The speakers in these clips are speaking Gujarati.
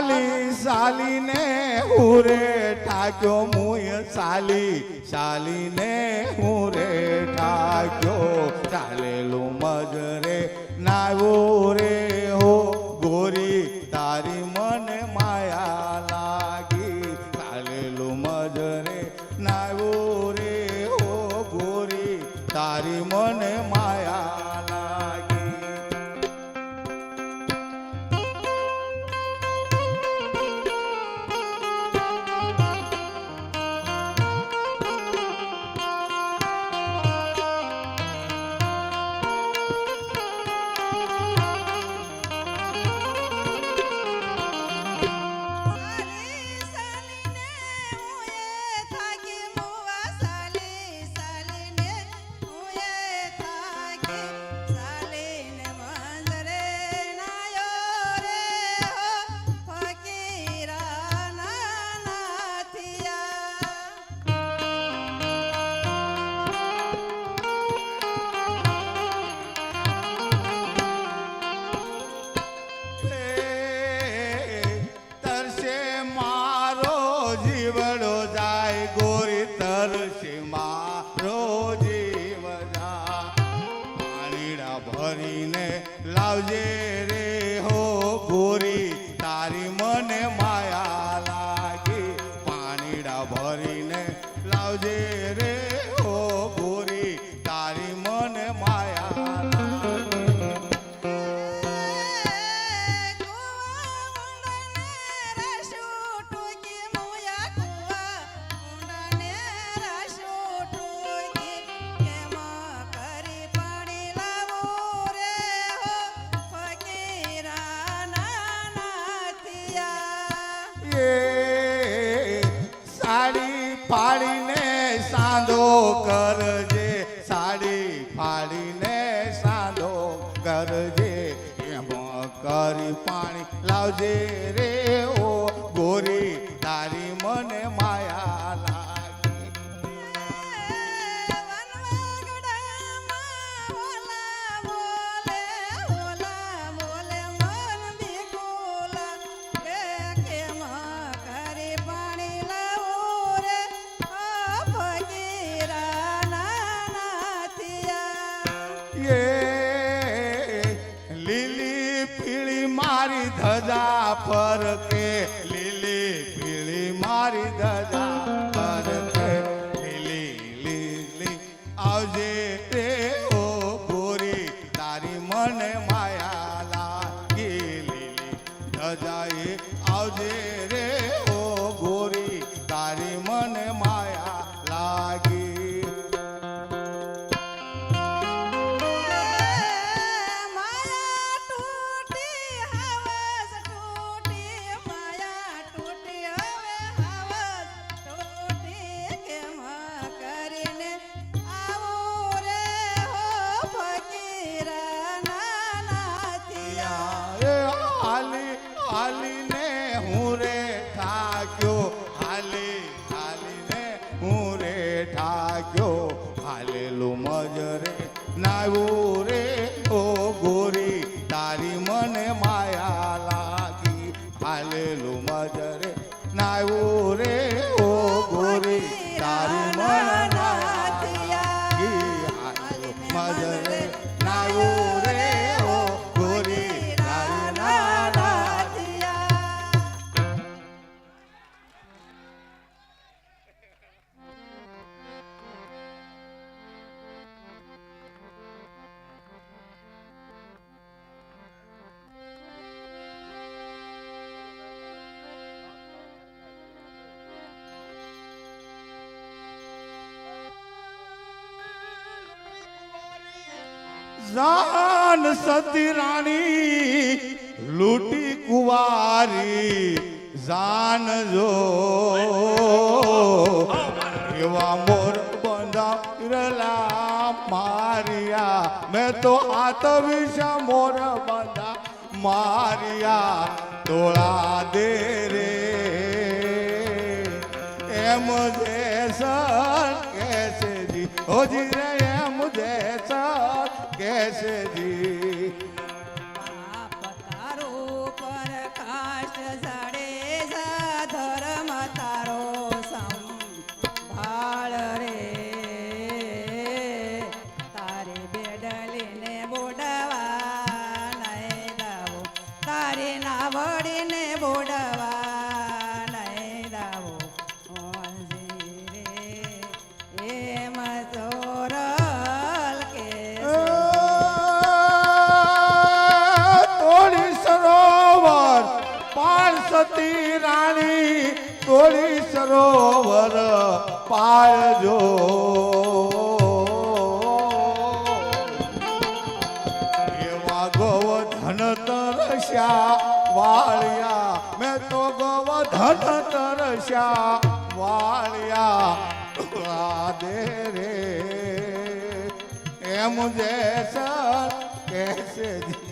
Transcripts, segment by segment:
સાલી સાલી ને હુરે ઠાક્યો મુય સાલી સાલી ને હુરે ઠાક્યો. ચાલેલું મજરે નાવો રે রে ao gerente. आली સતી રાણી લૂટી કુવારી જાનજો એવા મોર બંધારેલા મારિયા. મેં તો આતવિષા મોર બંધા મારિયા. તોળા દે રે એમ દે સર કે છે જી. હોજી રે કેસરી સતી રાણી તોડી સરોવર પાળજો. એવા ગોવર્ધન તરસ્યા વાળ્યા, મેં તો ગોવર્ધન તરસ્યા વાળ્યા. દે રે, એમ જે સર કેસે જી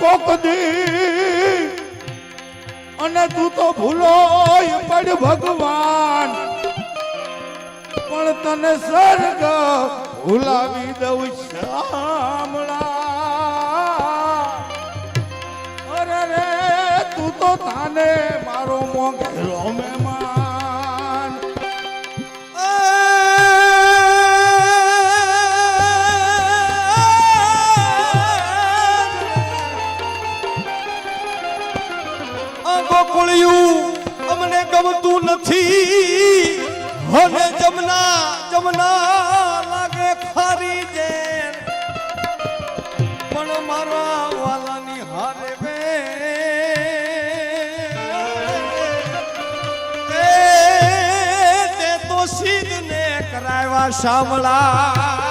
કોક દી. અને તું તો ભૂલો પડ ભગવાન. પણ તને સ્વર્ગ ભૂલાવી દઉં શામળા. અરે રે, તું તો તાને મારો મોંઘેરો મહેમાન ગોકુળિયું અમને ગમતું નથી. હવે જમના જમના લાગે ખારી જે પણ મારા વાલાની હારે બે તે તો સીધને કરાવ્યા શામળા.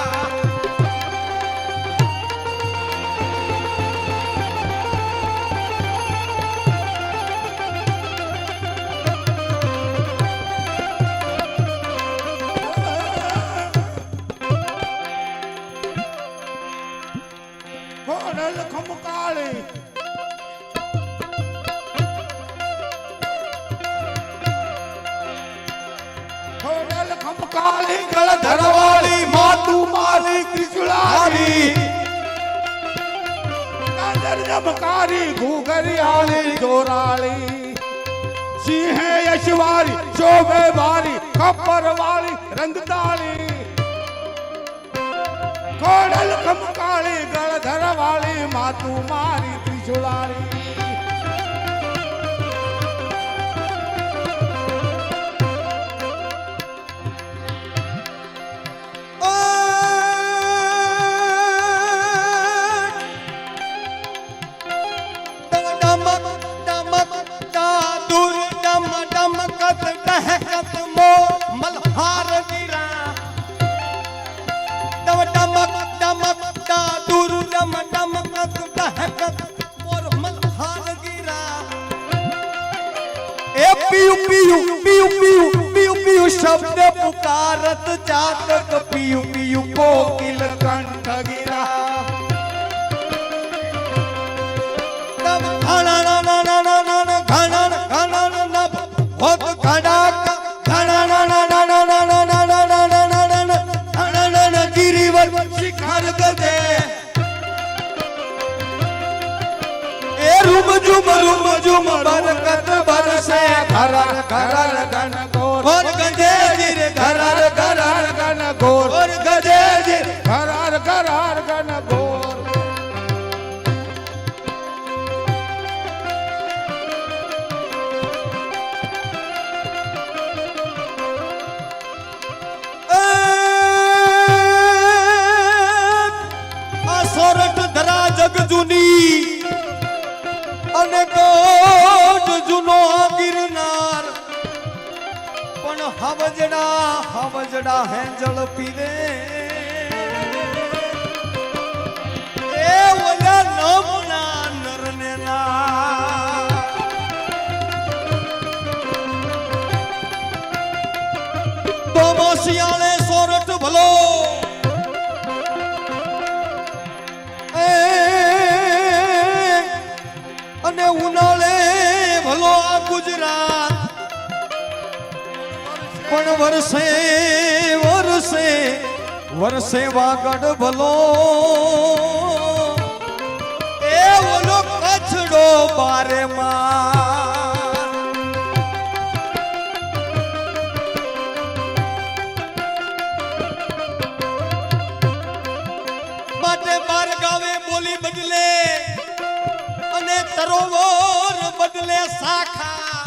જમકારી ઘૂઘરિયાળી જોરાળી સિંહે યશવારી શોભે વારી ખપ્પર વાળી રંગતાળી કોડલ કમકાળી ગળધર વાળી માતુ મારી ત્રિશુળાળી પીયું પીયું પીયું પીયું પીયું પીયું શબ્દ પુકારત ચાતક પીયું પીયું કોકિલ કંઠ ગિરા તમ ઘણણ ઘણણ ઘણણ ઘણણ નભ હોત ઘડાક ઘણણ ઘણણ ઘણણ ગિરિવર શિખર ગદે એ રૂમ ઝુમ રૂમ ઝુમ બરકત ઘર ઘર ઘન કોર હવજડા હવજડા હેંજળ પીવે. એ ઓલા નમના નરને ના. તો શિયાળે સોરઠ ભલો વરસે વરસે વરસે વાગડ ભલો. એ કચડો બારે માં માટે ગાવે બોલી બદલે અને તરોવર બદલે શાખા.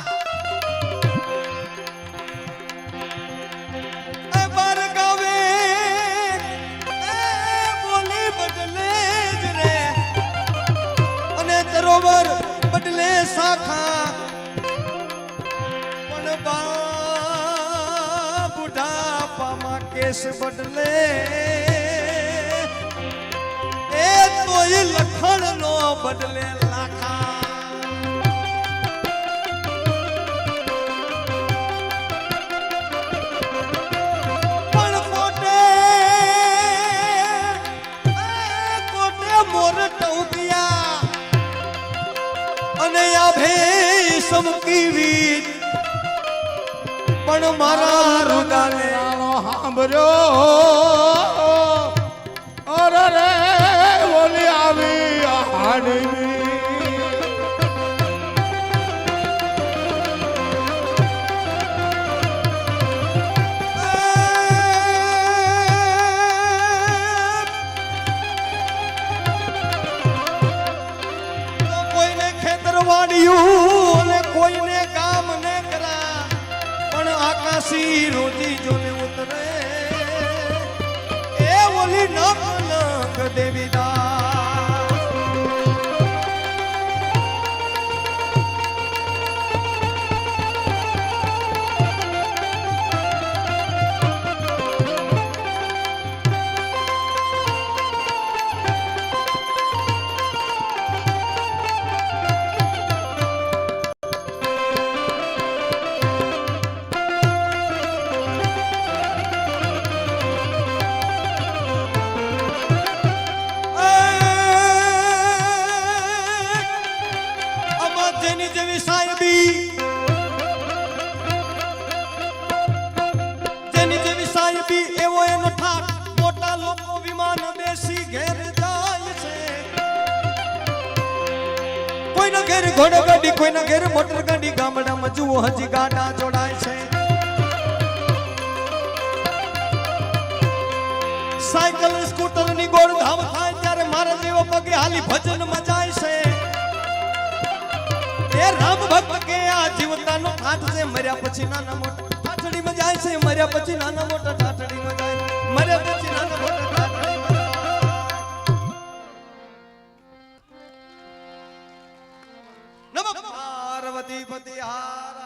શાખા. પણ બુઢાપામાં કેસ બદલે. એ તોય લખણ નો બદલે. ભે વીજ પણ મારા રુદાને સાંભળ્યો. અરે રે બોલી આવી હાડવી જેની જેવી સાહેબી જેની જેવી સાહેબી એવો એનો ઠાક. મોટા લોકો વિમાન બેસી ઘેર જાય છે. કોઈના ઘેર ઘોડો ગાડી, કોઈના ઘેર મોટર ગાડી. ગામડામાં જુઓ, હજી ગાડા જોડાય છે. સાયકલ સ્કૂટરની ગોળ ધામ થાય ત્યારે મારા જેવો પગે હાલી ભજન મજાય છે. રામ ભક્ત કે આ જીવતાનો ઠાઠ છે મર્યા પછી નાના મોટા ઠાઠડીમાં જાય છે, મર્યા પછી નાના મોટા ઠાઠડીમાં જાય, મર્યા પછી નાના મોટા ઠાઠડીમાં જાય. નમ પાર્વતી પતિ હારા.